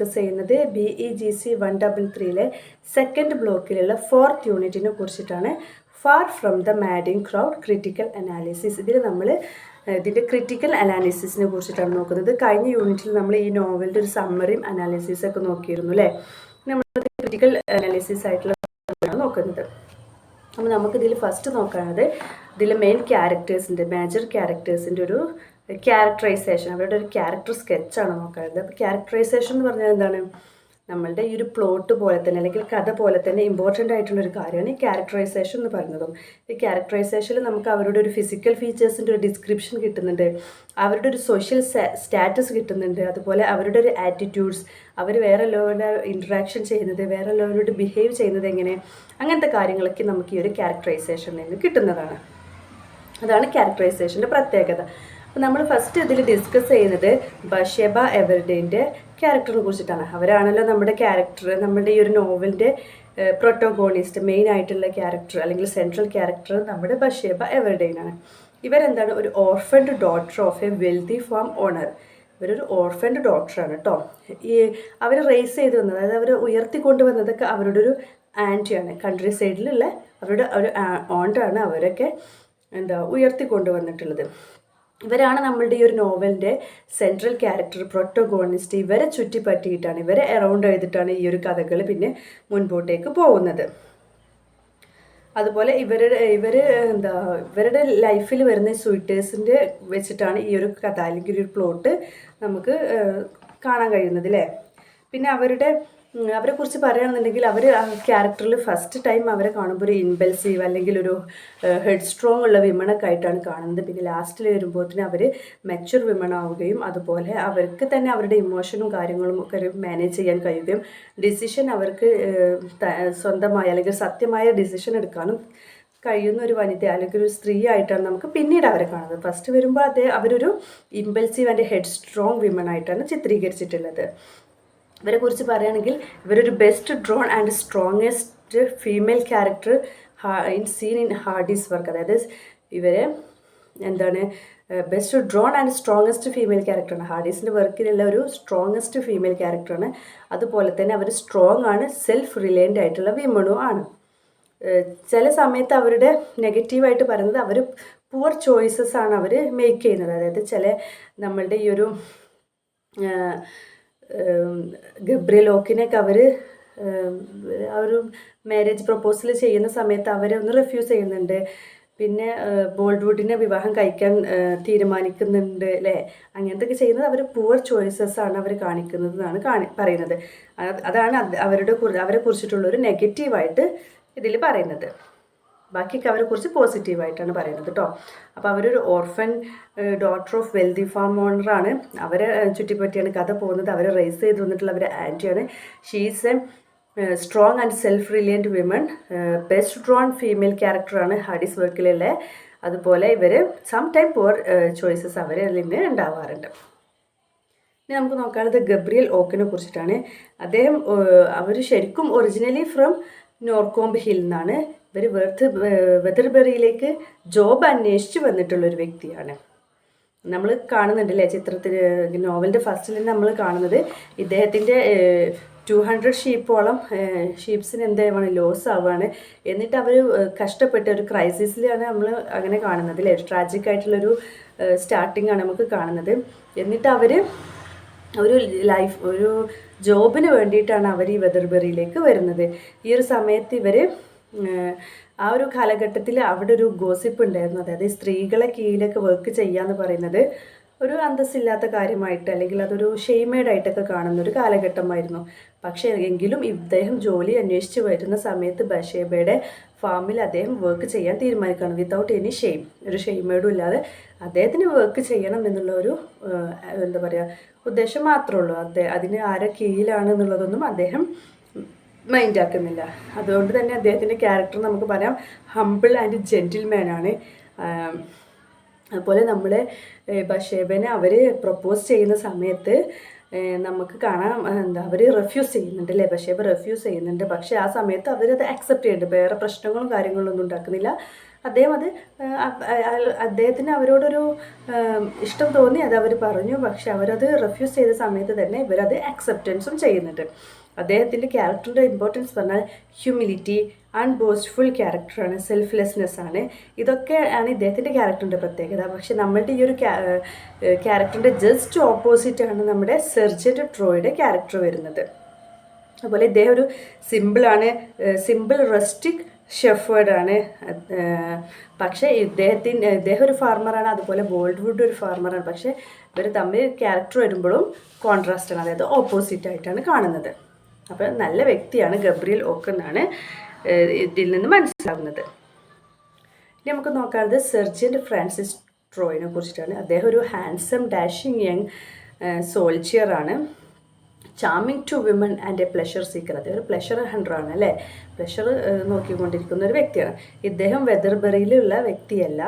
Discuss ചെയ്യുന്നത് B E G C one double ത്രീയിലെ second ബ്ലോക്കിലുള്ള fourth യൂണിറ്റിനെ കുറിച്ചിട്ടാണ്. Far from the madding crowd critical analysis ഇതിൽ നമ്മൾ ഇതിന്റെ ക്രിട്ടിക്കൽ അനാലിസിസിനെ കുറിച്ചിട്ടാണ് നോക്കുന്നത്. കഴിഞ്ഞ യൂണിറ്റിൽ നമ്മൾ ഈ നോവലിന്റെ ഒരു സമ്മറിയും അനാലിസിസ് ഒക്കെ നോക്കിയിരുന്നു അല്ലേ? നമ്മൾ ക്രിട്ടിക്കൽ അനാലിസിസ് ആയിട്ടുള്ള നോക്കുന്നത്. അപ്പോൾ നമുക്കിതിൽ ഫസ്റ്റ് നോക്കുന്നത് ഇതിലെ മെയിൻ ക്യാരക്ടേഴ്സിന്റെ മേജർ ക്യാരക്ടേഴ്സിന്റെ ഒരു ക്യാരക്ടറൈസേഷൻ അവരുടെ ഒരു ക്യാരക്ടർ സ്കെച്ചാണ് നോക്കുന്നത് അപ്പോൾ ക്യാരക്ടറൈസേഷൻ എന്ന് പറഞ്ഞാൽ എന്താണ്? നമ്മളുടെ ഈ ഒരു പ്ലോട്ട് പോലെ തന്നെ അല്ലെങ്കിൽ കഥ പോലെ തന്നെ ഇമ്പോർട്ടന്റ് ആയിട്ടുള്ള ഒരു കാര്യമാണ് ഈ ക്യാരക്ടറൈസേഷൻ എന്ന് പറയുന്നതും. ഈ ക്യാരക്ടറൈസേഷനിൽ നമുക്ക് അവരുടെ ഒരു ഫിസിക്കൽ ഫീച്ചേഴ്സിന്റെ ഒരു ഡിസ്ക്രിപ്ഷൻ കിട്ടുന്നുണ്ട്. അവരുടെ ഒരു സോഷ്യൽ സ്റ്റാറ്റസ് കിട്ടുന്നുണ്ട്. അതുപോലെ അവരുടെ ഒരു ആറ്റിറ്റ്യൂഡ്സ് അവർ വേറെ ലോവരുടെ ഇൻട്രാക്ഷൻ ചെയ്യുന്നത് വേറെ ലോവരോട് ബിഹേവ് ചെയ്യുന്നത് എങ്ങനെ? അങ്ങനത്തെ കാര്യങ്ങളൊക്കെ നമുക്ക് ഈ ഒരു ക്യാരക്ടറൈസേഷനിൽ നിന്ന് കിട്ടുന്നതാണ്. അതാണ് ക്യാരക്ടറൈസേഷന്റെ പ്രത്യേകത. അപ്പോൾ നമ്മൾ ഫസ്റ്റ് ഇതിൽ ഡിസ്കസ് ചെയ്യുന്നത് ബഷേബ എവർഡേന്റെ ക്യാരക്ടറിനെ കുറിച്ചിട്ടാണ്. അവരാണല്ലോ നമ്മുടെ ക്യാരക്ടർ നമ്മുടെ ഈ ഒരു നോവലിന്റെ പ്രൊട്ടോഗോണിസ്റ്റ് മെയിൻ ആയിട്ടുള്ള ക്യാരക്ടർ അല്ലെങ്കിൽ സെൻട്രൽ ക്യാരക്ടർ നമ്മുടെ ബഷേബ എവർഡേനാണ്. ഇവരെന്താണ്? ഒരു orphaned daughter of a wealthy farm owner ഇവരൊരു ഓർഫൻഡ് ഡോക്ടറാണ് കേട്ടോ ഈ അവർ റേസ് ചെയ്ത് വന്നത് അതായത് അവർ ഉയർത്തിക്കൊണ്ടുവന്നതൊക്കെ അവരുടെ ഒരു ആന്റിയാണ് കൺട്രി സൈഡിലുള്ള അവരുടെ ഒരു ഓണ്ടാണ് അവരൊക്കെ എന്താ ഉയർത്തിക്കൊണ്ടുവന്നിട്ടുള്ളത് ഇവരാണ് നമ്മളുടെ ഈ ഒരു നോവലിന്റെ സെൻട്രൽ ക്യാരക്ടർ പ്രൊട്ടോഗോണിസ്റ്റ് ഇവരെ ചുറ്റിപ്പറ്റിയിട്ടാണ് ഇവരെ അറൗണ്ട് ചെയ്തിട്ടാണ് ഈ ഒരു കഥകൾ പിന്നെ മുൻപോട്ടേക്ക് പോകുന്നത്. അതുപോലെ ഇവരുടെ ഇവർ എന്താ ഇവരുടെ ലൈഫിൽ വരുന്ന സ്വീറ്റേഴ്സിന്റെ വെച്ചിട്ടാണ് ഈ ഒരു കഥ അല്ലെങ്കിൽ ഒരു പ്ലോട്ട് നമുക്ക് കാണാൻ കഴിയുന്നത് അല്ലേ പിന്നെ അവരുടെ അവരെ കുറിച്ച് പറയുകയാണെന്നുണ്ടെങ്കിൽ അവർ ക്യാരക്ടറിൽ ഫസ്റ്റ് ടൈം അവരെ കാണുമ്പോൾ ഒരു ഇൻബൽസീവ് അല്ലെങ്കിൽ ഒരു ഹെഡ് സ്ട്രോങ് ഉള്ള വിമണൊക്കെ ആയിട്ടാണ് കാണുന്നത്. പിന്നെ ലാസ്റ്റിൽ വരുമ്പോഴത്തേന് അവർ മെച്ചുർ വിമൺ ആവുകയും അതുപോലെ അവർക്ക് തന്നെ അവരുടെ ഇമോഷനും കാര്യങ്ങളും ഒക്കെ മാനേജ് ചെയ്യാൻ കഴിയുകയും ഡിസിഷൻ അവർക്ക് സ്വന്തമായ അല്ലെങ്കിൽ സത്യമായ ഡിസിഷൻ എടുക്കാനും കഴിയുന്ന ഒരു വനിത അല്ലെങ്കിൽ ഒരു സ്ത്രീ ആയിട്ടാണ് നമുക്ക് പിന്നീട് അവരെ കാണുന്നത്. ഫസ്റ്റ് വരുമ്പോൾ അതേ അവരൊരു impulsive and head strong women ആയിട്ടാണ് ചിത്രീകരിച്ചിട്ടുള്ളത്. ഇവരെ കുറിച്ച് പറയുകയാണെങ്കിൽ ഇവരൊരു best drawn and strongest female character in scene in Hardy's work അതായത് ഇവരെ എന്താണ് best drawn and strongest female ക്യാരക്ടറാണ് ഹാർഡീസിന്റെ വർക്കിലുള്ള ഒരു സ്ട്രോങ്ങസ്റ്റ് ഫീമെയിൽ ക്യാരക്ടറാണ് അതുപോലെ തന്നെ അവർ സ്ട്രോങ് ആണ് സെൽഫ് റിലയന്റ് ആയിട്ടുള്ള വിമണും ആണ്. ചില സമയത്ത് അവരുടെ നെഗറ്റീവായിട്ട് പറയുന്നത് അവർ പുവർ ചോയ്സസ് ആണ് അവർ മേക്ക് ചെയ്യുന്നത്. അതായത് ചില നമ്മളുടെ ഈ ഒരു ഗബ്രിയലോക്കിനൊക്കെ അവർ ആ ഒരു മാരേജ് പ്രപ്പോസൽ ചെയ്യുന്ന സമയത്ത് അവരെ ഒന്ന് റെഫ്യൂസ് ചെയ്യുന്നുണ്ട്. പിന്നെ ബോൾഡ്വുഡിനെ വിവാഹം കഴിക്കാൻ തീരുമാനിക്കുന്നുണ്ട് അല്ലേ അങ്ങനത്തൊക്കെ ചെയ്യുന്നത് അവർ പുവർ ചോയ്സസ് ആണ് അവർ കാണിക്കുന്നത് എന്നാണ് കാണി പറയുന്നത്. അതാണ് അവരുടെ അവരെ കുറിച്ചിട്ടുള്ള ഒരു നെഗറ്റീവായിട്ട് ഇതിൽ പറയുന്നത്. ബാക്കിയൊക്കെ അവരെ കുറിച്ച് പോസിറ്റീവായിട്ടാണ് പറയുന്നത് കേട്ടോ അപ്പോൾ അവരൊരു orphan daughter of wealthy farm ഓണറാണ് അവരെ ചുറ്റിപ്പറ്റിയാണ് കഥ പോകുന്നത്. അവരെ റേസ് ചെയ്ത് വന്നിട്ടുള്ള അവരെ ആന്റിയാണ് she's a strong and self reliant women best drawn female ക്യാരക്ടറാണ് ഹാഡിസ് വർക്കിലുള്ള അതുപോലെ ഇവർ സം ടൈം പുവർ ചോയ്സസ് അവരിൽ നിന്ന് ഉണ്ടാവാറുണ്ട് ഇനി നമുക്ക് നോക്കാനുള്ളത് ഗബ്രിയൽ ഓക്കിനെ കുറിച്ചിട്ടാണ്. അദ്ദേഹം അവർ ശരിക്കും ഒറിജിനലി ഫ്രം നോർക്കോംബ് ഹിൽ നിന്നാണ് ഇവർ വെർത്ത് വെതർബെറിയിലേക്ക് ജോബ് അന്വേഷിച്ച് വന്നിട്ടുള്ളൊരു വ്യക്തിയാണ്. നമ്മൾ കാണുന്നുണ്ടല്ലേ ചിത്രത്തിൽ നോവലിന്റെ ഫസ്റ്റിൽ നമ്മൾ കാണുന്നത് ഇദ്ദേഹത്തിന്റെ ടു ഹൺഡ്രഡ് ഷീപ്പോളം ഷീപ്സിന് എന്തായാണ് ലോസ് ആവുകയാണ് എന്നിട്ട് അവർ കഷ്ടപ്പെട്ട ഒരു ക്രൈസിസിലാണ് നമ്മൾ അങ്ങനെ കാണുന്നത് അല്ലേ? ട്രാജിക് ആയിട്ടുള്ളൊരു സ്റ്റാർട്ടിംഗ് ആണ് നമുക്ക് കാണുന്നത്. എന്നിട്ട് അവർ ഒരു ലൈഫ് ഒരു ജോബിന് വേണ്ടിയിട്ടാണ് അവർ ഈ വെതർബെറിയിലേക്ക് വരുന്നത്. ഈ ഒരു സമയത്ത് ഇവർ ആ ഒരു കാലഘട്ടത്തിൽ അവിടെ ഒരു ഗോസിപ്പ് ഉണ്ടായിരുന്നു അതായത് സ്ത്രീകളെ കീഴിലൊക്കെ വർക്ക് ചെയ്യാന്ന് പറയുന്നത് ഒരു അന്തസ്സില്ലാത്ത കാര്യമായിട്ട് അല്ലെങ്കിൽ അതൊരു ഷെയ്മേഡായിട്ടൊക്കെ കാണുന്ന ഒരു കാലഘട്ടമായിരുന്നു. പക്ഷേ എങ്കിലും ഇദ്ദേഹം ജോലി അന്വേഷിച്ച് വരുന്ന സമയത്ത് ബഷേബയുടെ ഫാമിൽ അദ്ദേഹം വർക്ക് ചെയ്യാൻ തീരുമാനിക്കണം വിത്തൗട്ട് എനി ഷെയിം ഒരു ഷെയ്മേഡും ഇല്ലാതെ അദ്ദേഹത്തിന് വർക്ക് ചെയ്യണം എന്നുള്ള ഒരു എന്താ പറയുക ഉദ്ദേശം മാത്രമേ ഉള്ളൂ. അദ്ദേഹം അതിന് ആരെ കീഴിലാണ് എന്നുള്ളതൊന്നും അദ്ദേഹം മൈൻഡ് ആക്കുന്നില്ല. അതുകൊണ്ട് തന്നെ അദ്ദേഹത്തിന്റെ ക്യാരക്ടർ നമുക്ക് പറയാം ഹമ്പിൾ ആൻഡ് ജെന്റിൽമാൻ ആണ്. അതുപോലെ നമ്മൾ ബഷേബനെ അവർ പ്രപ്പോസ് ചെയ്യുന്ന സമയത്ത് നമുക്ക് കാണാം എന്താ അവർ റെഫ്യൂസ് ചെയ്യുന്നുണ്ട് അല്ലേ? ബഷേബ റെഫ്യൂസ് ചെയ്യുന്നുണ്ട്. പക്ഷേ ആ സമയത്ത് അവരത് അക്സെപ്റ്റ് ചെയ്യുന്നുണ്ട്. വേറെ പ്രശ്നങ്ങളും കാര്യങ്ങളൊന്നും ഉണ്ടാക്കുന്നില്ല. അദ്ദേഹം അത് അദ്ദേഹത്തിന് അവരോടൊരു ഇഷ്ടം തോന്നി അത് അവർ പറഞ്ഞു. പക്ഷെ അവരത് റെഫ്യൂസ് ചെയ്ത സമയത്ത് തന്നെ ഇവരത് അക്സെപ്റ്റൻസും ചെയ്യുന്നുണ്ട്. അദ്ദേഹത്തിന്റെ ക്യാരക്ടറിന്റെ ഇമ്പോർട്ടൻസ് പറഞ്ഞാൽ ഹ്യൂമിലിറ്റി അൺബോസ്റ്റ്ഫുൾ ക്യാരക്ടറാണ് സെൽഫ്ലെസ്നെസ് ആണ്. ഇതൊക്കെ ആണ് ഇദ്ദേഹത്തിന്റെ ക്യാരക്ടറിന്റെ പ്രത്യേകത. പക്ഷേ നമ്മളുടെ ഈ ഒരു ക്യാരക്ടറിന്റെ ജസ്റ്റ് ഓപ്പോസിറ്റ് ആണ് നമ്മുടെ സെർജന്റ് ട്രോയുടെ ക്യാരക്ടർ വരുന്നത്. അതുപോലെ ഇദ്ദേഹം ഒരു സിമ്പിളാണ് സിമ്പിൾ റെസ്റ്റിക് ഷെഫേർഡാണ് പക്ഷേ ഇദ്ദേഹത്തിന് ഇദ്ദേഹം ഒരു ഫാർമറാണ് അതുപോലെ ബോൾഡ്വുഡ് ഒരു ഫാർമറാണ് പക്ഷേ ഇവർ തമ്മിൽ ക്യാരക്ടർ വരുമ്പോഴും കോൺട്രാസ്റ്റാണ് അതായത് ഓപ്പോസിറ്റ് ആയിട്ടാണ് കാണുന്നത്. അപ്പോൾ നല്ല വ്യക്തിയാണ് ഗബ്രിയൽ ഓക്ക് എന്നാണ് ഇതിൽ നിന്ന് മനസ്സിലാകുന്നത് ഇനി നമുക്ക് നോക്കാറുള്ളത് സെർജന്റ് ഫ്രാൻസിസ് ട്രോയിനെ കുറിച്ചിട്ടാണ്. അദ്ദേഹം ഒരു handsome dashing young സോൾജിയറാണ്. Charming to women and a pleasure seeker. അദ്ദേഹം ഒരു പ്ലഷർ ഹണ്ടറാണ് അല്ലേ? പ്ലഷർ നോക്കിക്കൊണ്ടിരിക്കുന്ന ഒരു വ്യക്തിയാണ്. ഇദ്ദേഹം വെദർബറിയിലുള്ള വ്യക്തിയല്ല.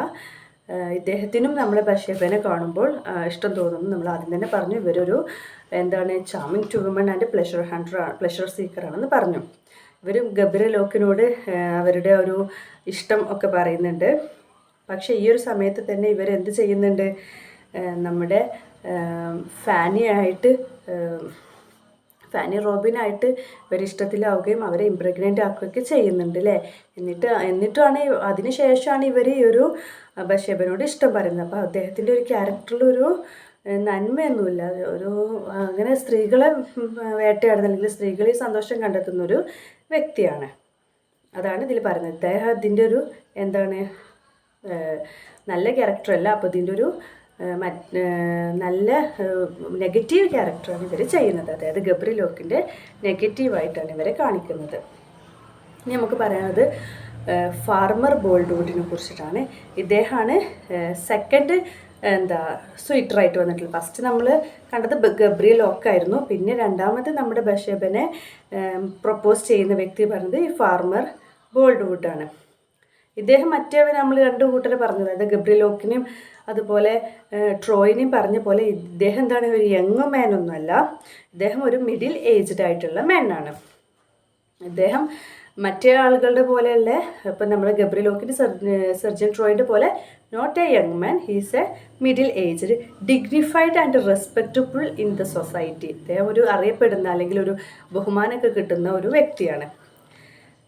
ഇദ്ദേഹത്തിനും നമ്മളെ ബഷേബനെ കാണുമ്പോൾ ഇഷ്ടം തോന്നുന്നു. നമ്മൾ ആദ്യം തന്നെ പറഞ്ഞു ഇവരൊരു എന്താണ് charming to woman and pleasure hunter pleasure സീക്കറാണെന്ന് പറഞ്ഞു. ഇവർ ഗബ്ര ലോക്കിനോട് അവരുടെ ഒരു ഇഷ്ടം ഒക്കെ പറയുന്നുണ്ട്. പക്ഷേ ഈ ഒരു സമയത്ത് തന്നെ ഇവരെന്ത് ചെയ്യുന്നുണ്ട്? നമ്മുടെ ഫാനിയായിട്ട് ഫാനി റോബിനായിട്ട് ഇവർ ഇഷ്ടത്തിലാവുകയും അവരെ ഇമ്പ്രഗ്നന്റ് ആക്കുകയൊക്കെ ചെയ്യുന്നുണ്ട് അല്ലേ എന്നിട്ട് എന്നിട്ടാണ് അതിനുശേഷമാണ് ശേഷമാണ് ഇവർ ഈ ഒരു ബഷേബനോട് ഇഷ്ടം പറയുന്നത്. അപ്പോൾ അദ്ദേഹത്തിന്റെ ഒരു ക്യാരക്ടറിലൊരു നന്മയൊന്നുമില്ല. ഒരു അങ്ങനെ സ്ത്രീകളെ വേട്ടയാടുന്ന അല്ലെങ്കിൽ സ്ത്രീകളിൽ സന്തോഷം കണ്ടെത്തുന്ന ഒരു വ്യക്തിയാണ്. അതാണ് ഇതിൽ പറയുന്നത്. അദ്ദേഹം ഇതിന്റെ ഒരു എന്താണ് നല്ല ക്യാരക്ടറല്ല. അപ്പോൾ ഇതിന്റെ ഒരു നല്ല നെഗറ്റീവ് ക്യാരക്ടറാണ് ഇവർ ചെയ്യുന്നത്. അതായത് ഗബ്രി ലോക്കിന്റെ നെഗറ്റീവായിട്ടാണ് ഇവരെ കാണിക്കുന്നത്. ഇനി നമുക്ക് പറയാനുള്ളത് ഫാർമർ ബോൾഡ്വുഡിനെ കുറിച്ചിട്ടാണ്. ഇദ്ദേഹമാണ് സെക്കൻഡ് എന്താ സ്വീറ്ററായിട്ട് വന്നിട്ടുള്ളത്. ഫസ്റ്റ് നമ്മൾ കണ്ടത് ഗബ്രിയൽ ആയിരുന്നു പിന്നെ രണ്ടാമത് നമ്മുടെ ബഷേബനെ പ്രപ്പോസ് ചെയ്യുന്ന വ്യക്തി പറഞ്ഞത് ഈ ഫാർമർ ബോൾഡ്വുഡാണ്. ഇദ്ദേഹം മറ്റേ നമ്മൾ രണ്ട് കൂട്ടരെ പറഞ്ഞത്. അതായത് ഗബ്രിലോക്കിനെയും അതുപോലെ ട്രോയിനെയും പറഞ്ഞ പോലെ ഇദ്ദേഹം എന്താണ് ഒരു യങ് മാൻ ഒന്നുമല്ല. ഇദ്ദേഹം ഒരു മിഡിൽ ഏജ്ഡ് ആയിട്ടുള്ള മാനാണ് ഇദ്ദേഹം മറ്റേ ആളുകളുടെ പോലെയല്ല. ഇപ്പം നമ്മൾ ഗബ്രിലോക്കിന്റെ സർജൻ ട്രോയിന്റെ പോലെ not a young man he's a middle aged dignified and respectable in the society അദ്ദേഹം ഒരു അറിയപ്പെടുന്ന അല്ലെങ്കിൽ ഒരു ബഹുമാനമൊക്കെ കിട്ടുന്ന ഒരു വ്യക്തിയാണ്.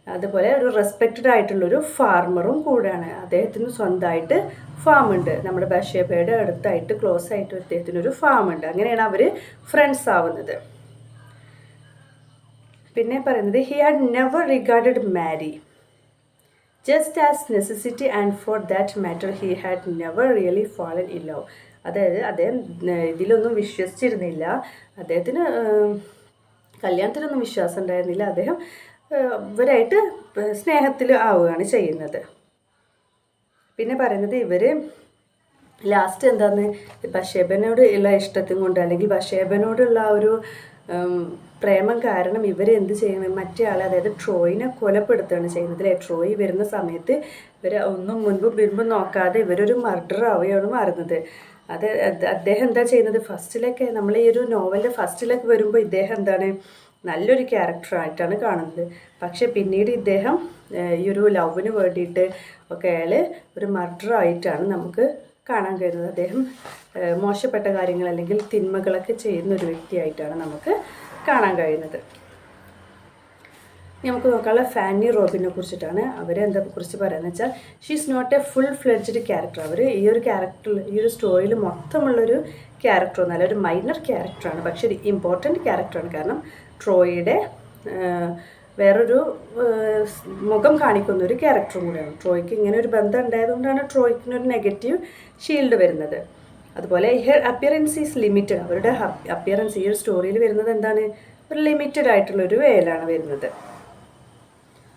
അതുപോലെ ഒരു റെസ്പെക്റ്റഡ് ആയിട്ടുള്ളൊരു ഫാർമറും കൂടെയാണ്. അദ്ദേഹത്തിന് സ്വന്തമായിട്ട് ഫാം ഉണ്ട്. നമ്മുടെ ബഷേബയുടെ അടുത്തായിട്ട് ക്ലോസ് ആയിട്ട് അദ്ദേഹത്തിനൊരു ഫാം ഉണ്ട്. അങ്ങനെയാണ് അവർ ഫ്രണ്ട്സ് ആവുന്നത്. പിന്നെ പറയുന്നത് he had never regarded marry just as necessity and for that matter he had never really fallen in love അതായത് അദ്ദേഹം ഇതിലൊന്നും വിശ്വസിച്ചിരുന്നില്ല. അദ്ദേഹത്തിന് കല്യാണത്തിലൊന്നും വിശ്വാസം ഉണ്ടായിരുന്നില്ല. അദ്ദേഹം ഇവരായിട്ട് സ്നേഹത്തിൽ ആവുകയാണ് ചെയ്യുന്നത്. പിന്നെ പറയുന്നത് ഇവർ ലാസ്റ്റ് എന്താന്ന് ബഷേബനോട് ഉള്ള ഇഷ്ടത്തും കൊണ്ട് അല്ലെങ്കിൽ ബഷേബനോടുള്ള ഒരു പ്രേമം കാരണം ഇവർ എന്ത് ചെയ്യണം മറ്റേ ആളെ അതായത് ട്രോയിനെ കൊലപ്പെടുത്തുകയാണ് ചെയ്യുന്നത് അല്ലേ? ട്രോയ് വരുന്ന സമയത്ത് ഇവർ ഒന്നും മുൻപും പിൻപും നോക്കാതെ ഇവരൊരു മർഡർ ആവുകയാണ് മാറുന്നത്. അത് അദ്ദേഹം എന്താ ചെയ്യുന്നത്? ഫസ്റ്റിലൊക്കെ നമ്മൾ ഈ ഒരു നോവലിന്റെ ഫസ്റ്റിലൊക്കെ വരുമ്പോൾ ഇദ്ദേഹം എന്താണ്? നല്ലൊരു ക്യാരക്ടറായിട്ടാണ് കാണുന്നത്. പക്ഷേ പിന്നീട് ഇദ്ദേഹം ഈ ഒരു ലവിന് വേണ്ടിയിട്ട് ഒക്കെ അയാൾ ഒരു മർഡർ ആയിട്ടാണ് നമുക്ക് കാണാൻ കഴിയുന്നത്. അദ്ദേഹം മോശപ്പെട്ട കാര്യങ്ങൾ അല്ലെങ്കിൽ തിന്മകളൊക്കെ ചെയ്യുന്ന ഒരു വ്യക്തിയായിട്ടാണ് നമുക്ക് കാണാൻ കഴിയുന്നത്. നമുക്ക് നോക്കാനുള്ള ഫാനി റോബിനെ കുറിച്ചിട്ടാണ് അവർ എന്താ കുറിച്ച് പറയുന്നത് വെച്ചാൽ she's not a full fledged character അവർ ഈ ഒരു ക്യാരക്ടർ ഈ ഒരു സ്റ്റോറിയിൽ മൊത്തമുള്ളൊരു ക്യാരക്ടർ നല്ല ഒരു മൈനർ ക്യാരക്ടറാണ് പക്ഷേ ഒരു ഇമ്പോർട്ടന്റ് ക്യാരക്ടറാണ് കാരണം ട്രോയിയുടെ വേറൊരു മുഖം കാണിക്കുന്ന ഒരു ക്യാരക്ടറും കൂടെയാണ്. ട്രോയ്ക്ക് ഇങ്ങനെ ഒരു ബന്ധം ഉണ്ടായതുകൊണ്ടാണ് ട്രോയ്ക്കിന് ഒരു നെഗറ്റീവ് ഷീൽഡ് വരുന്നത്. അതുപോലെ ഹെർ അപ്പിയറൻസ് ഈസ് ലിമിറ്റഡ് അവരുടെ അപ്പിയറൻസ് ഈ ഒരു സ്റ്റോറിയിൽ വരുന്നത് എന്താണ്? ഒരു ലിമിറ്റഡ് ആയിട്ടുള്ള ഒരു വേലാണ് വരുന്നത്.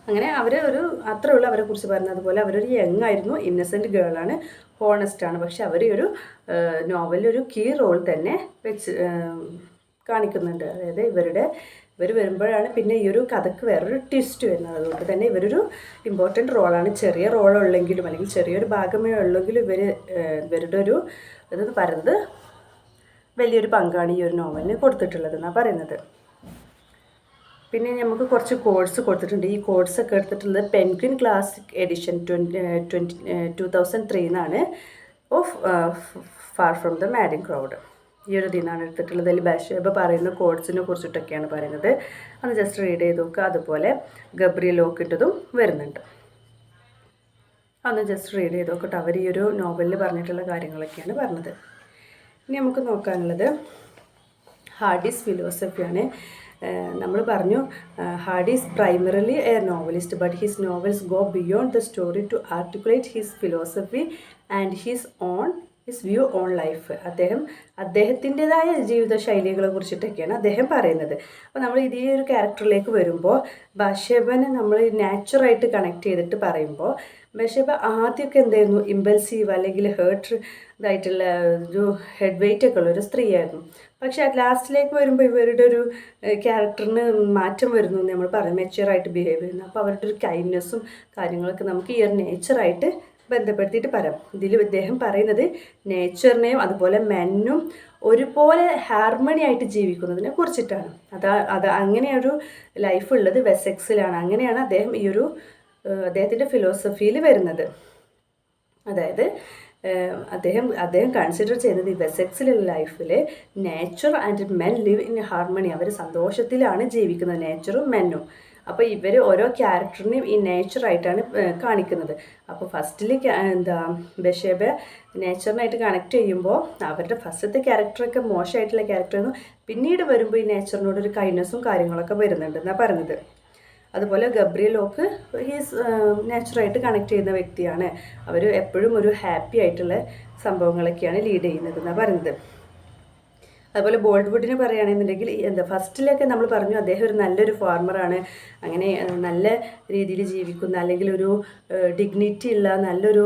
അങ്ങനെ അവർ ഒരു അത്രേ ഉള്ളൂ അവരെ കുറിച്ച് പറഞ്ഞത്. അതുപോലെ അവരൊരു യങ് ആയിരുന്നു ഇന്നസെന്റ് ഗേളാണ് ഹോണസ്റ്റ് ആണ്. പക്ഷെ അവർ ഒരു നോവലിൽ ഒരു കീ റോൾ തന്നെ വെച്ച് കാണിക്കുന്നുണ്ട്. അതായത് ഇവരുടെ ഇവർ വരുമ്പോഴാണ് പിന്നെ ഈ ഒരു കഥക്ക് വേറൊരു ട്വിസ്റ്റ് വരുന്നത്. അതുകൊണ്ട് തന്നെ ഇവരൊരു ഇമ്പോർട്ടന്റ് റോളാണ് ചെറിയ റോളുള്ളെങ്കിലും അല്ലെങ്കിൽ ചെറിയൊരു ഭാഗമേ ഉള്ളെങ്കിലും ഇവർ ഇവരുടെ ഒരു ഇതെന്ന് പറയുന്നത് വലിയൊരു പങ്കാണ് ഈ ഒരു നോവലിന് കൊടുത്തിട്ടുള്ളത് എന്നാണ് പറയുന്നത്. പിന്നെ നമുക്ക് കുറച്ച് കോഴ്സ് കൊടുത്തിട്ടുണ്ട്. ഈ കോഴ്സ് ഒക്കെ എടുത്തിട്ടുള്ളത് Penguin classic edition twenty twenty two thousand ത്രീന്നാണ് of far from the madding crowd ഈ ഒരു ദിനാണ് എടുത്തിട്ടുള്ളത്. അതിൽ ബഷേബ് പറയുന്ന കോഡ്സിനെ കുറിച്ചിട്ടൊക്കെയാണ് പറയുന്നത്. അത് ജസ്റ്റ് റീഡ് ചെയ്ത് നോക്കുക അതുപോലെ ഗബ്രി ലോക്കിന്റെതും വരുന്നുണ്ട്. അന്ന് ജസ്റ്റ് റീഡ് ചെയ്ത് നോക്കട്ടെ അവർ ഈ ഒരു നോവലിൽ പറഞ്ഞിട്ടുള്ള കാര്യങ്ങളൊക്കെയാണ് പറഞ്ഞത്. ഇനി നമുക്ക് നോക്കാനുള്ളത് ഹാർഡീസ് ഫിലോസഫിയാണ് നമ്മൾ പറഞ്ഞു Hardy's primarily a novelist but his novels go beyond the story to articulate his philosophy and his own his view on life അദ്ദേഹം അദ്ദേഹത്തിന്റെതായ ജീവിത ശൈലികളെ കുറിച്ചിട്ടൊക്കെയാണ് അദ്ദേഹം പറയുന്നത്. അപ്പോൾ നമ്മൾ ഇതേ ഒരു ക്യാരക്ടറിലേക്ക് വരുമ്പോൾ ബഷബനെ നമ്മൾ നാച്ചുറായിട്ട് കണക്ട് ചെയ്തിട്ട് പറയുമ്പോൾ ബഷബ ആദ്യമൊക്കെ എന്തായിരുന്നു ഇമ്പൽസീവ് അല്ലെങ്കിൽ ഹേർട്ട് ഇതായിട്ടുള്ള ഒരു ഹെഡ് വെയിറ്റ് ഒക്കെ ഉള്ള ഒരു സ്ത്രീയായിരുന്നു. പക്ഷെ ലാസ്റ്റിലേക്ക് വരുമ്പോൾ ഇവരുടെ ഒരു ക്യാരക്ടറിന് മാറ്റം വരുന്നു എന്ന് നമ്മൾ പറയും മെച്ചുവറായിട്ട് ബിഹേവ് ചെയ്യുന്നു. അപ്പോൾ അവരുടെ ഒരു കൈൻഡ്നെസ്സും കാര്യങ്ങളൊക്കെ നമുക്ക് ഈ ഒരു നേച്ചറായിട്ട് ബന്ധപ്പെടുത്തിയിട്ട് പറയാം. ഇതിൽ ഇദ്ദേഹം പറയുന്നത് നേച്ചറിനെയും അതുപോലെ മെന്നും ഒരുപോലെ ഹാർമണി ആയിട്ട് ജീവിക്കുന്നതിനെ കുറിച്ചിട്ടാണ്. അതാ അത് അങ്ങനെയൊരു ലൈഫ് ഉള്ളത് വെസെക്സിലാണ് അങ്ങനെയാണ് അദ്ദേഹം ഈ ഒരു അദ്ദേഹത്തിന്റെ ഫിലോസഫിയിൽ വരുന്നത്. അതായത് അദ്ദേഹം അദ്ദേഹം കൺസിഡർ ചെയ്യുന്നത് ഈ വെസെക്സിലുള്ള ലൈഫിൽ nature and men live in harmony അവർ സന്തോഷത്തിലാണ് ജീവിക്കുന്നത് നേച്ചറും മെന്നും അപ്പോൾ ഇവർ ഓരോ ക്യാരക്ടറിനെയും ഈ നേച്ചറായിട്ടാണ് കാണിക്കുന്നത്. അപ്പോൾ ഫസ്റ്റിൽ എന്താ ബഷേബ നേച്ചറിനായിട്ട് കണക്ട് ചെയ്യുമ്പോൾ അവരുടെ ഫസ്റ്റത്തെ ക്യാരക്ടറൊക്കെ മോശമായിട്ടുള്ള ക്യാരക്ടറായിരുന്നു പിന്നീട് വരുമ്പോൾ ഈ നേച്ചറിനോട് ഒരു കൈൻഡ്നസ്സും കാര്യങ്ങളൊക്കെ വരുന്നുണ്ട് എന്നാ പറഞ്ഞത്. അതുപോലെ ഗബ്രിയലോക്ക് ഹീസ് നാച്ചുറായിട്ട് കണക്ട് ചെയ്യുന്ന വ്യക്തിയാണ്. അവർ എപ്പോഴും ഒരു ഹാപ്പി ആയിട്ടുള്ള സംഭവങ്ങളൊക്കെയാണ് ലീഡ് ചെയ്യുന്നത് എന്നാണ് പറയുന്നത് അതുപോലെ ബോൾഡ്വുഡിന് പറയുകയാണെന്നുണ്ടെങ്കിൽ എന്താ ഫസ്റ്റിലൊക്കെ നമ്മൾ പറഞ്ഞു അദ്ദേഹം ഒരു നല്ലൊരു ഫാർമറാണ് അങ്ങനെ നല്ല രീതിയിൽ ജീവിക്കുന്ന അല്ലെങ്കിൽ ഒരു ഡിഗ്നിറ്റി ഉള്ള നല്ലൊരു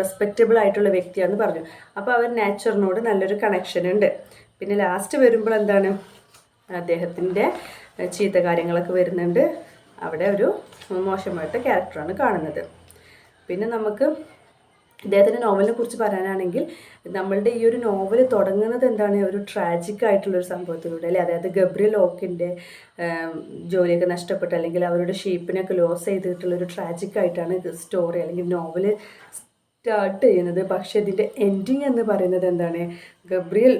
റെസ്പെക്റ്റബിൾ ആയിട്ടുള്ള വ്യക്തിയാണെന്ന് പറഞ്ഞു. അപ്പോൾ അവർ നാച്ചുറിനോട് നല്ലൊരു കണക്ഷൻ ഉണ്ട്. പിന്നെ ലാസ്റ്റ് വരുമ്പോൾ എന്താണ്? അദ്ദേഹത്തിന്റെ ചീത്ത കാര്യങ്ങളൊക്കെ വരുന്നുണ്ട്. അവിടെ ഒരു മോശമായിട്ട് ക്യാരക്ടറാണ് കാണുന്നത്. പിന്നെ നമുക്ക് ഇദ്ദേഹത്തിന്റെ നോവലിനെ കുറിച്ച് പറയാനാണെങ്കിൽ നമ്മളുടെ ഈ ഒരു നോവൽ തുടങ്ങുന്നത് എന്താണ്? ഒരു ട്രാജിക് ആയിട്ടുള്ളൊരു സംഭവത്തിലൂടെ അല്ലേ? അതായത് ഗബ്രിയൽ ഓക്കിന്റെ ജോലിയൊക്കെ നഷ്ടപ്പെട്ട് അല്ലെങ്കിൽ അവരുടെ ഷീപ്പിനൊക്കെ ലോസ് ചെയ്തിട്ടുള്ളൊരു ട്രാജിക് ആയിട്ടാണ് സ്റ്റോറി അല്ലെങ്കിൽ നോവൽ സ്റ്റാർട്ട് ചെയ്യുന്നത്. പക്ഷേ ഇതിന്റെ എൻഡിങ് എന്ന് പറയുന്നത് എന്താണ്? ഗബ്രിയൽ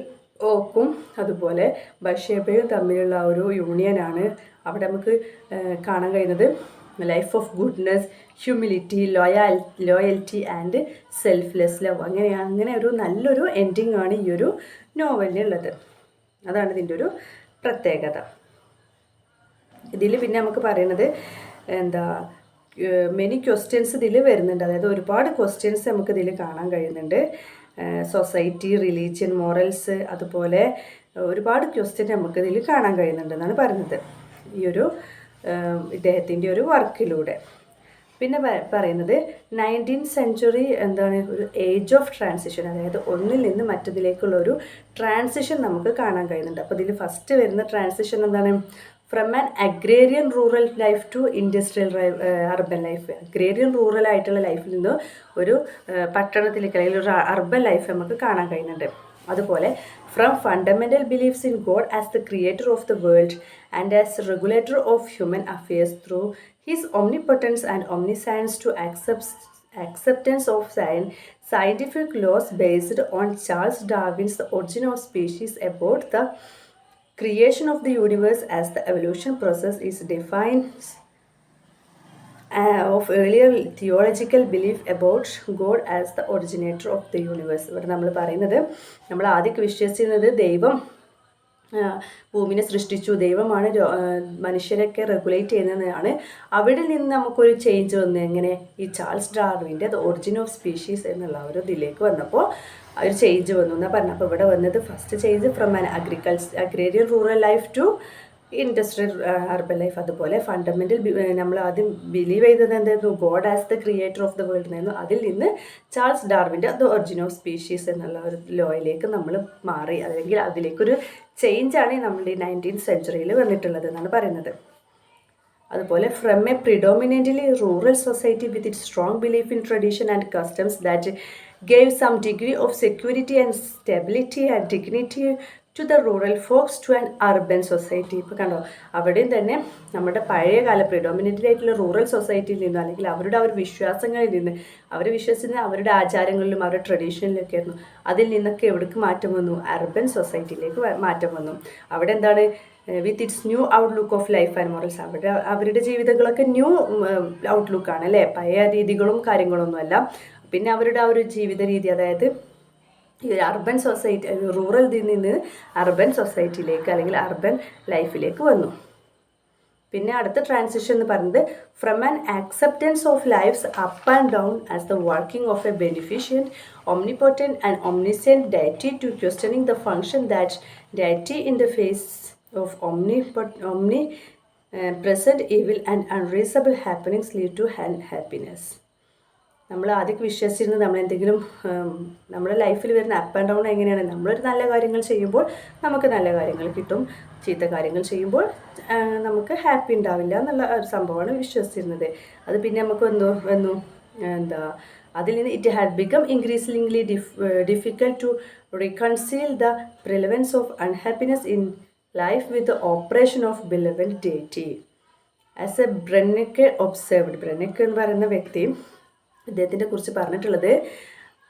ഓക്കും അതുപോലെ ബഷേബയും തമ്മിലുള്ള ഒരു യൂണിയനാണ് അവിടെ നമുക്ക് കാണാൻ കഴിയുന്നത്. Life of goodness humility loyal loyalty and selfless love അങ്ങനെ അങ്ങനെ ഒരു നല്ലൊരു എൻഡിങ് ആണ് ഈ ഒരു നോവലിനുള്ളത് അതാണ് ഇതിന്റെ ഒരു പ്രത്യേകത. ഇതിൽ പിന്നെ നമുക്ക് പറയുന്നത് എന്താ മെനി ക്വസ്റ്റ്യൻസ് ഇതിൽ വരുന്നുണ്ട്. അതായത് ഒരുപാട് ക്വസ്റ്റ്യൻസ് നമുക്ക് ഇതിൽ കാണാൻ കഴിയുന്നുണ്ട്. സൊസൈറ്റി റിലീജിയൻ മോറൽസ് അതുപോലെ ഒരുപാട് ക്വസ്റ്റ്യൻ നമുക്ക് ഇതിൽ കാണാൻ കഴിയുന്നുണ്ടെന്നാണ് പറയുന്നത് ഈ ഒരു ഇദ്ദേഹത്തിന്റെ ഒരു വർക്കിലൂടെ. പിന്നെ പറയുന്നത് നയന്റീൻ സെഞ്ച്വറി എന്താണ് ഒരു ഏജ് ഓഫ് ട്രാൻസിഷൻ അതായത് ഒന്നിൽ നിന്ന് മറ്റതിലേക്കുള്ള ഒരു ട്രാൻസിഷൻ നമുക്ക് കാണാൻ കഴിയുന്നുണ്ട്. അപ്പോൾ ഇതിൽ ഫസ്റ്റ് വരുന്ന ട്രാൻസിഷൻ എന്താണ്? From an agrarian rural life to industrial urban life agrarian rural ആയിട്ടുള്ള ലൈഫിൽ നിന്ന് ഒരു പട്ടണത്തിലേക്ക് അല്ലെങ്കിൽ ഒരു അർബൻ ലൈഫ് നമുക്ക് കാണാൻ കഴിയുന്നുണ്ട്. അതുപോലെ from fundamental beliefs in God as the creator of the world and as regulator of human affairs through his omnipotence and omniscience to accept, acceptance of science, scientific laws based on Charles Darwin's The Origin of Species about the creation of the universe as the evolution process is defined uh, earlier theological belief about God as the originator of of universe ഇവിടെ നമ്മൾ പറയുന്നത് നമ്മൾ ആദ്യം വിശ്വസിക്കുന്നത് ദൈവം ഭൂമിനെ സൃഷ്ടിച്ചു. ദൈവമാണ് മനുഷ്യരൊക്കെ റെഗുലേറ്റ് ചെയ്യുന്നതാണ്. അവിടെ നിന്ന് നമുക്കൊരു ചേഞ്ച് വന്നു എങ്ങനെ? ഈ ചാൾസ് ഡാർവിന്റെ ദ ഒറിജിൻ ഓഫ് സ്പീഷീസ് എന്നുള്ള ഒരു ഇതിലേക്ക് വന്നപ്പോൾ ഒരു ചേഞ്ച് വന്നു. എന്നാണ് പറഞ്ഞത് അപ്പോൾ ഇവിടെ വന്നത് first change from an agriculture agrarian rural life to industrial urban life അതുപോലെ ഫണ്ടമെന്റൽ നമ്മൾ ആദ്യം ബിലീവ് ചെയ്തത് എന്തായിരുന്നു? God as the creator of the world എന്നായിരുന്നു. അതിൽ നിന്ന് ചാൾസ് ഡാർവിന്റെ ദ ഒറിജിൻ ഓഫ് സ്പീഷീസ് എന്നുള്ള ഒരു ലോയിലേക്ക് നമ്മൾ മാറി. അല്ലെങ്കിൽ അതിലേക്കൊരു ചേഞ്ചാണ് നമ്മുടെ ഈ നയന്റീൻ സെഞ്ചുറിയിൽ വന്നിട്ടുള്ളത് എന്നാണ് പറയുന്നത്. അതുപോലെ from a predominantly rural society with it strong belief in tradition and customs that gave some degree of security and stability and dignity to the rural folks to and urban society ഇപ്പോൾ കണ്ടോ അവിടെയും തന്നെ നമ്മുടെ പഴയ കാല പ്രിഡോമിനേറ്റഡ് ആയിട്ടുള്ള rural സൊസൈറ്റിയിൽ നിന്ന് അല്ലെങ്കിൽ അവരുടെ ഒരു വിശ്വാസങ്ങളിൽ നിന്ന് അവർ വിശ്വസിക്കുന്ന അവരുടെ ആചാരങ്ങളിലും അവരുടെ ട്രഡീഷനിലൊക്കെ ആയിരുന്നു. അതിൽ നിന്നൊക്കെ എവിടേക്ക് മാറ്റം വന്നു? അർബൻ സൊസൈറ്റിയിലേക്ക് മാറ്റം വന്നു. അവിടെ എന്താണ് with its new outlook of life and morals അവരുടെ അവരുടെ ജീവിതങ്ങളൊക്കെ ന്യൂ ഔട്ട്ലുക്കാണ് അല്ലേ? പഴയ രീതികളും കാര്യങ്ങളൊന്നുമല്ല. പിന്നെ അവരുടെ ആ ഒരു ജീവിത രീതി അതായത് ഈ ഒരു അർബൻ സൊസൈറ്റി റൂറൽ നിന്ന് അർബൻ സൊസൈറ്റിയിലേക്ക് അല്ലെങ്കിൽ അർബൻ ലൈഫിലേക്ക് വന്നു. പിന്നെ അടുത്ത ട്രാൻസിഷൻ എന്ന് പറയുന്നത് from an acceptance of life's up and down as the working of a beneficent omnipotent and omniscient deity to questioning the function that deity in the face of omni omnipresent evil and unreasonable happenings lead to hand happiness നമ്മൾ ആദ്യം വിശ്വസിച്ചിരുന്നത് നമ്മൾ എന്തെങ്കിലും നമ്മുടെ ലൈഫിൽ വരുന്ന up and down എങ്ങനെയാണ് നമ്മളൊരു നല്ല കാര്യങ്ങൾ ചെയ്യുമ്പോൾ നമുക്ക് നല്ല കാര്യങ്ങൾ കിട്ടും. ചീത്ത കാര്യങ്ങൾ ചെയ്യുമ്പോൾ നമുക്ക് ഹാപ്പി ഉണ്ടാവില്ല എന്നുള്ള ഒരു സംഭവമാണ് വിശ്വസിച്ചിരുന്നത്. അത് പിന്നെ നമുക്ക് എന്തോ വന്നു എന്താ അതിൽ നിന്ന് it had become increasingly dif difficult to reconcile the prevalence of unhappiness in life with operation of benevolent deity as a Brennecke observed Brennecke എന്ന് പറയുന്ന വ്യക്തി ഇദ്ദേഹത്തിനെ കുറിച്ച് പറഞ്ഞിട്ടുള്ളത്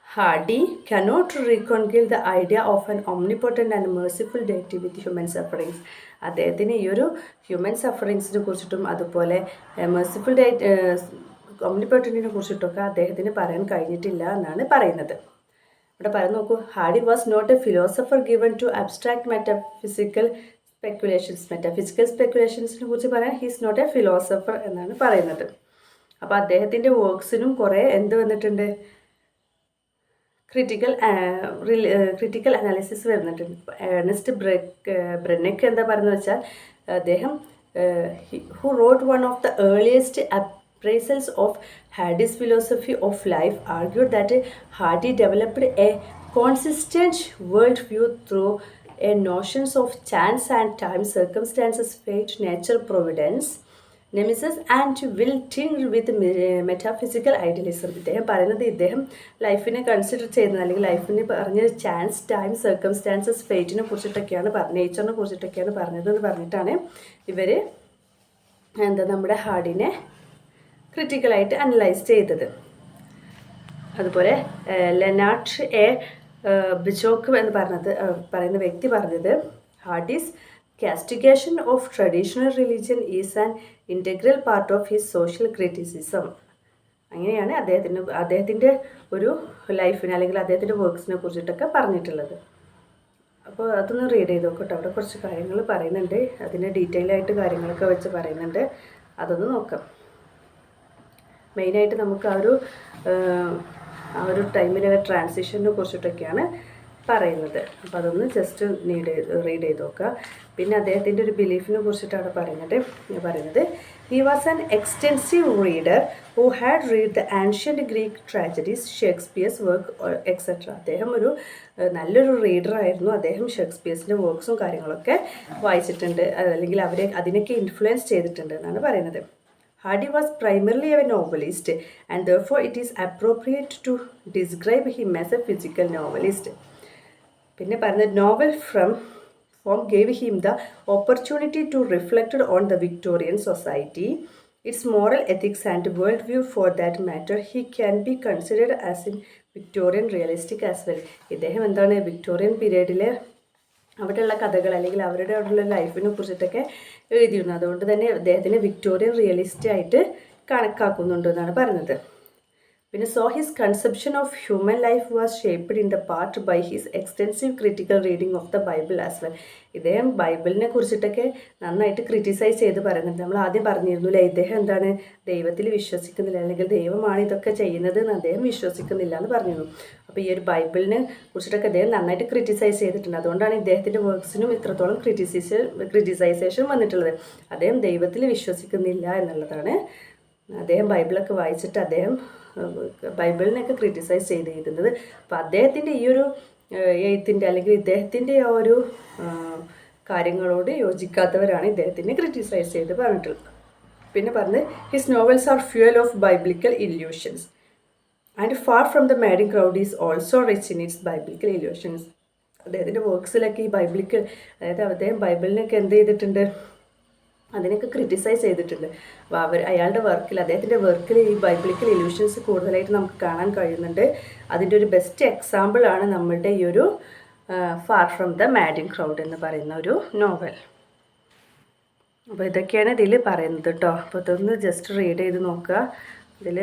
Hardy cannot reconcile the idea of an omnipotent and merciful deity with human sufferings അദ്ദേഹത്തിന് ഈ ഒരു human സഫറിങ്സിനെ കുറിച്ചിട്ടും അതുപോലെ മേഴ്സിഫുൾ ഡേറ്റ് ഒംനിപോട്ടന്റിനെ കുറിച്ചിട്ടൊക്കെ അദ്ദേഹത്തിന് പറയാൻ കഴിഞ്ഞിട്ടില്ല എന്നാണ് പറയുന്നത്. ഇവിടെ പറഞ്ഞു നോക്കൂ Hardy was not a philosopher given to abstract metaphysical speculations metaphysical സ്പെക്കുലേഷൻസിനെ കുറിച്ച് പറയാൻ ഹീസ് നോട്ട് എ ഫിലോസഫർ എന്നാണ് പറയുന്നത്. അപ്പോൾ അദ്ദേഹത്തിന്റെ വർക്ക്സിനും കുറേ എന്ത് വന്നിട്ടുണ്ട് ക്രിട്ടിക്കൽ ക്രിട്ടിക്കൽ അനാലിസിസ് വരുന്നിട്ടുണ്ട് ഏർണസ്റ്റ് ബ്രെക്ക് ബ്രെന്നക്ക് എന്താ പറയുന്നത് വെച്ചാൽ അദ്ദേഹം who wrote one of the earliest appraisals of Hardy's philosophy of life argued that Hardy developed a consistent worldview through a notions of chance and time, circumstances, fate, nature, providence, nemesis to will ടിങ് with metaphysical idealism ഇദ്ദേഹം പറയുന്നത് ഇദ്ദേഹം ലൈഫിനെ consider ചെയ്യുന്നത് അല്ലെങ്കിൽ ലൈഫിന് പറഞ്ഞ chance time circumstances ഫേറ്റിനെ കുറിച്ചിട്ടൊക്കെയാണ് പറഞ്ഞത് നേച്ചറിനെ കുറിച്ചിട്ടൊക്കെയാണ് പറഞ്ഞതെന്ന് പറഞ്ഞിട്ടാണ് ഇവർ എന്താ നമ്മുടെ ഹാർഡിനെ ക്രിട്ടിക്കലായിട്ട് അനലൈസ് ചെയ്തത്. അതുപോലെ ലെനാട്ട് എ ബിജോക്ക് എന്ന് പറഞ്ഞത് പറയുന്ന വ്യക്തി പറഞ്ഞത് Hardy's castigation of traditional religion is an integral part of his social criticism അങ്ങനെയാണ് അദ്ദേഹത്തിന് അദ്ദേഹത്തിന്റെ ഒരു ലൈഫിനെ അല്ലെങ്കിൽ അദ്ദേഹത്തിന്റെ വർക്ക്സിനെ കുറിച്ചിട്ടൊക്കെ പറഞ്ഞിട്ടുള്ളത്. അപ്പോൾ അതൊന്ന് റീഡ് ചെയ്ത് നോക്കട്ടെ അവിടെ കുറച്ച് കാര്യങ്ങൾ പറയുന്നുണ്ട്. അതിന്റെ ഡീറ്റെയിൽ ആയിട്ട് കാര്യങ്ങളൊക്കെ വെച്ച് പറയുന്നുണ്ട്. അതൊന്ന് നോക്കാം. മെയിനായിട്ട് നമുക്ക് ആ ഒരു ആ ഒരു ടൈമിലെ ട്രാൻസിഷനെ കുറിച്ചിട്ടൊക്കെയാണ് പറയുന്നത്. അപ്പോൾ അതൊന്ന് ജസ്റ്റ് നീഡ് റീഡ് ചെയ്ത് നോക്കുക. പിന്നെ അദ്ദേഹത്തിന്റെ ഒരു ബിലീഫിനെ കുറിച്ചിട്ടാണ് പറയുന്നത്. പറയുന്നത് he was an extensive reader who had read the ancient Greek tragedies Shakespeare's work etcetera അദ്ദേഹം ഒരു നല്ലൊരു റീഡർ ആയിരുന്നു. അദ്ദേഹം ഷേക്സ്പിയേഴ്സിന്റെ വർക്ക്സും കാര്യങ്ങളൊക്കെ വായിച്ചിട്ടുണ്ട്. അല്ലെങ്കിൽ അവരെ അതിനൊക്കെ ഇൻഫ്ലുവൻസ് ചെയ്തിട്ടുണ്ട് എന്നാണ് പറയുന്നത്. Hardy was primarily a novelist, and therefore it is appropriate to describe him as a physical novelist. പിന്നെ പറയുന്നത് novel from form gave him the opportunity to reflected on the Victorian society its moral ethics and world view for that matter he can be considered as in Victorian realistic as well ഇദ്ദേഹം എന്താണ് Victorian പീരീഡിലെ അവിടെയുള്ള കഥകൾ അല്ലെങ്കിൽ അവരുടെ അവിടെയുള്ള ലൈഫിനെ കുറിച്ചിട്ടൊക്കെ എഴുതിയിരുന്നു. അതുകൊണ്ട് തന്നെ അദ്ദേഹത്തിനെ വിക്ടോറിയൻ റിയലിസ്റ്റ് ആയിട്ട് കണക്കാക്കുന്നുണ്ട് എന്നാണ് പറഞ്ഞത്. പിന്നെ so his conception of human life was shaped in the part by his extensive critical reading of the Bible as well ഇദ്ദേഹം ബൈബിളിനെ കുറിച്ചിട്ടൊക്കെ നന്നായിട്ട് ക്രിറ്റിസൈസ് ചെയ്ത് പറയുന്നുണ്ട്. നമ്മൾ ആദ്യം പറഞ്ഞിരുന്നു അല്ലേ ഇദ്ദേഹം എന്താണ് ദൈവത്തിൽ വിശ്വസിക്കുന്നില്ല അല്ലെങ്കിൽ ദൈവമാണ് ഇതൊക്കെ ചെയ്യുന്നത് എന്ന് അദ്ദേഹം വിശ്വസിക്കുന്നില്ല എന്ന് പറഞ്ഞിരുന്നു. അപ്പോൾ ഈ ഒരു ബൈബിളിനെ കുറിച്ചിട്ടൊക്കെ അദ്ദേഹം നന്നായിട്ട് ക്രിറ്റിസൈസ് ചെയ്തിട്ടുണ്ട്. അതുകൊണ്ടാണ് ഇദ്ദേഹത്തിന്റെ വർക്ക്സിനും ഇത്രത്തോളം ക്രിറ്റിസൈസ് ക്രിറ്റിസൈസേഷൻ വന്നിട്ടുള്ളത്. അദ്ദേഹം ദൈവത്തിൽ വിശ്വസിക്കുന്നില്ല എന്നുള്ളതാണ് അദ്ദേഹം ബൈബിളൊക്കെ വായിച്ചിട്ട് അദ്ദേഹം ബൈബിളിനെയൊക്കെ ക്രിറ്റിസൈസ് ചെയ്തിരുന്നത് അപ്പോൾ അദ്ദേഹത്തിന്റെ ഈ ഒരു എഴുത്തിന്റെ അല്ലെങ്കിൽ ഇദ്ദേഹത്തിന്റെ ആ ഒരു കാര്യങ്ങളോട് യോജിക്കാത്തവരാണ് ഇദ്ദേഹത്തിനെ ക്രിറ്റിസൈസ് ചെയ്ത് പറഞ്ഞിട്ടുള്ളത്. പിന്നെ പറഞ്ഞ് his novels are full of biblical illusions and far from the madding crowd is also rich in its biblical illusions അദ്ദേഹത്തിന്റെ വർക്ക്സിലൊക്കെ ഈ ബൈബിളിക്ക് അതായത് അദ്ദേഹം ബൈബിളിനൊക്കെ എന്ത് ചെയ്തിട്ടുണ്ട്? അതിനൊക്കെ ക്രിറ്റിസൈസ് ചെയ്തിട്ടുണ്ട്. അപ്പോൾ അവർ അയാളുടെ വർക്കിൽ അദ്ദേഹത്തിന്റെ വർക്കിൽ ഈ ബൈബിളിക്കൽ ഇല്യൂഷൻസ് കൂടുതലായിട്ട് നമുക്ക് കാണാൻ കഴിയുന്നുണ്ട്. അതിന്റെ ഒരു ബെസ്റ്റ് എക്സാമ്പിളാണ് നമ്മളുടെ ഈ ഒരു far from the madding crowd എന്ന് പറയുന്ന ഒരു നോവൽ അപ്പോൾ ഇതൊക്കെയാണ് ഇതിൽ പറയുന്നത് കേട്ടോ അപ്പോൾ ഇതൊന്ന് ജസ്റ്റ് റീഡ് ചെയ്ത് നോക്കുക. ഇതിൽ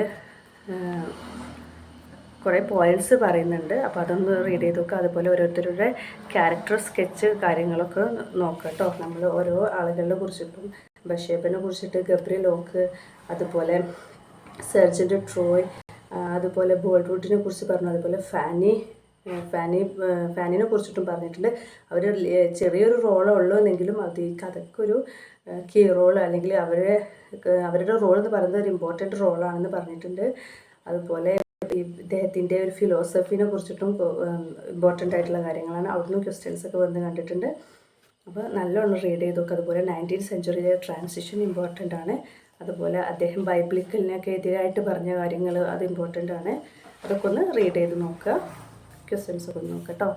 കുറേ പോയിന്റ്സ് പറയുന്നുണ്ട്. അപ്പോൾ അതൊന്ന് റീഡ് ചെയ്ത് നോക്കുക അതുപോലെ ഓരോരുത്തരുടെ ക്യാരക്ടർ സ്കെച്ച് കാര്യങ്ങളൊക്കെ നോക്കുക കേട്ടോ. നമ്മൾ ഓരോ ആളുകളെ കുറിച്ചിട്ടും ബഷേബിനെ കുറിച്ചിട്ട് ഗബ്രി ലോക്ക് അതുപോലെ സർജന്റ് ട്രോയ് അതുപോലെ ബോൾവുഡിനെ കുറിച്ച് പറഞ്ഞു. അതുപോലെ ഫാനി ഫാനി ഫാനിനെ കുറിച്ചിട്ടും പറഞ്ഞിട്ടുണ്ട്. അവർ ചെറിയൊരു റോളേ ഉള്ളൂ എന്നെങ്കിലും അത് ഈ കഥക്കൊരു കീ റോൾ അല്ലെങ്കിൽ അവരെ അവരുടെ റോൾ എന്ന് പറയുന്നത് ഒരു ഇമ്പോർട്ടന്റ് റോളാണെന്ന് പറഞ്ഞിട്ടുണ്ട്. അതുപോലെ ഇദ്ദേഹത്തിന്റെ ഒരു ഫിലോസഫിനെ കുറിച്ചിട്ടും ഇമ്പോർട്ടന്റ് ആയിട്ടുള്ള കാര്യങ്ങളാണ്. അവിടുന്ന് ക്വസ്റ്റ്യൻസ് ഒക്കെ വന്ന് കണ്ടിട്ടുണ്ട്. അപ്പോൾ നല്ലോണം റീഡ് ചെയ്ത് നോക്കുക അതുപോലെ നയന്റീൻ സെഞ്ചുറിയിലെ ട്രാൻസിഷൻ ഇമ്പോർട്ടന്റ് ആണ്. അതുപോലെ അദ്ദേഹം ബൈബിളിക്കലിനൊക്കെ എതിരായിട്ട് പറഞ്ഞ കാര്യങ്ങൾ അത് ഇമ്പോർട്ടന്റ് ആണ്. അതൊക്കെ ഒന്ന് റീഡ് ചെയ്ത് നോക്കുക ക്വസ്റ്റ്യൻസ് ഒക്കെ ഒന്ന് നോക്കാം കേട്ടോ